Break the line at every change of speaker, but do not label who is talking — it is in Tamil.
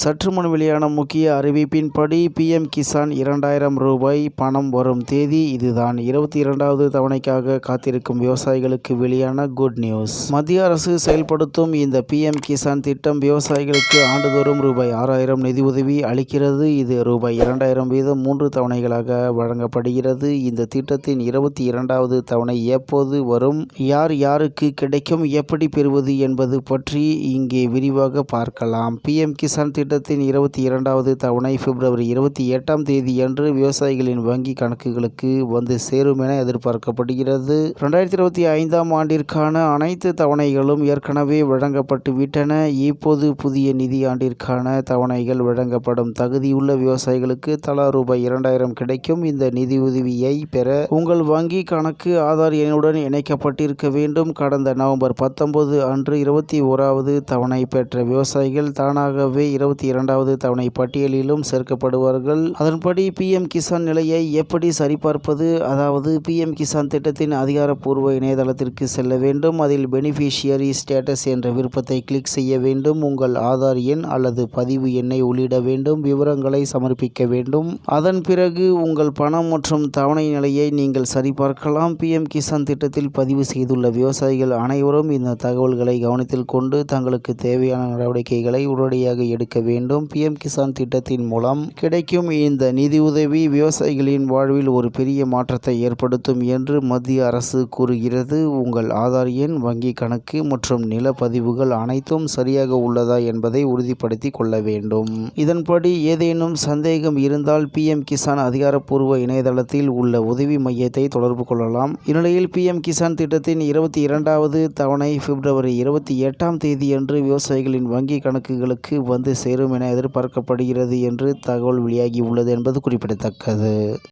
சற்று முன் வெளியான முக்கிய அறிவிப்பின்படி பிஎம் கிசான் இரண்டாயிரம் ரூபாய் பணம் வரும் தேதி இதுதான். இருபத்தி இரண்டாவது தவணைக்காக காத்திருக்கும் விவசாயிகளுக்கு வெளியான குட் நியூஸ் மத்திய அரசு செயல்படுத்தும் இந்த பிஎம் கிசான் திட்டம் விவசாயிகளுக்கு ஆண்டுதோறும் ரூபாய் ஆறாயிரம் நிதியுதவி அளிக்கிறது. இது ரூபாய் இரண்டாயிரம் வீதம் மூன்று தவணைகளாக வழங்கப்படுகிறது. இந்த திட்டத்தின் இருபத்தி இரண்டாவது தவணை எப்போது வரும்? யார் யாருக்கு கிடைக்கும்? எப்படி பெறுவது என்பது பற்றி இங்கே விரிவாக பார்க்கலாம். பிஎம் கிசான் திட்டத்தின் இருபத்தி இரண்டாவது தவணை பிப்ரவரி இருபத்தி எட்டாம் தேதியன்று விவசாயிகளின் வங்கி கணக்குகளுக்கு வந்து சேரும் என எதிர்பார்க்கப்படுகிறது. ரெண்டாயிரத்தி இருபத்தி ஐந்தாம் ஆண்டிற்கான அனைத்து தவணைகளும் ஏற்கனவே வழங்கப்பட்டு விட்டன. இப்போது புதிய நிதியாண்டிற்கான தவணைகள் வழங்கப்படும் தகுதியுள்ள விவசாயிகளுக்கு தலா ரூபாய் இரண்டாயிரம் கிடைக்கும். இந்த நிதியுதவியை பெற உங்கள் வங்கி கணக்கு ஆதார் எண்ணுடன் இணைக்கப்பட்டிருக்க வேண்டும். கடந்த நவம்பர் பத்தொன்பது அன்று இருபத்தி ஓராவது தவணை பெற்ற விவசாயிகள் தானாகவே இருபத்தி இரண்டாவது தவணை பட்டியலிலும் சேர்க்கப்படுவார்கள். அதன்படி பிஎம் கிசான் நிலையை எப்படி சரிபார்ப்பது? அதாவது பிஎம் கிசான் திட்டத்தின் அதிகாரப்பூர்வ இணையதளத்திற்கு செல்ல வேண்டும். அதில் பெனிஃபிஷியரி ஸ்டேட்டஸ் என்ற விருப்பத்தை கிளிக் செய்ய வேண்டும். உங்கள் ஆதார் எண் அல்லது பதிவு எண்ணை உள்ளிட வேண்டும். விவரங்களை சமர்ப்பிக்க வேண்டும். அதன் பிறகு உங்கள் பணம் மற்றும் தவணை நிலையை நீங்கள் சரிபார்க்கலாம். பிஎம் கிசான் திட்டத்தில் பதிவு செய்துள்ள விவசாயிகள் அனைவரும் இந்த தகவல்களை கவனத்தில் கொண்டு தங்களுக்கு தேவையான நடவடிக்கைகளை உடனடியாக எடுக்க வேண்டும். பிஎம் கிசான் திட்டத்தின் மூலம் கிடைக்கும் இந்த நிதியுதவி விவசாயிகளின் வாழ்வில் ஒரு பெரிய மாற்றத்தை ஏற்படுத்தும் என்று மத்திய அரசு கூறுகிறது. உங்கள் ஆதார் எண் வங்கி கணக்கு மற்றும் நிலப்பதிவுகள் அனைத்தும் சரியாக உள்ளதா என்பதை உறுதிப்படுத்தி கொள்ள வேண்டும். இதன்படி ஏதேனும் சந்தேகம் இருந்தால் பிஎம் கிசான் அதிகாரப்பூர்வ இணையதளத்தில் உள்ள உதவி மையத்தை தொடர்பு கொள்ளலாம். இந்நிலையில் பிஎம் கிசான் திட்டத்தின் இருபத்தி இரண்டாவது தவணை பிப்ரவரி இருபத்தி எட்டாம் தேதியன்று விவசாயிகளின் வங்கி கணக்குகளுக்கு வந்து சேரும் என எதிர்பார்க்கப்படுகிறது என்று தகவல் வெளியாகி உள்ளது என்பது குறிப்பிடத்தக்கது.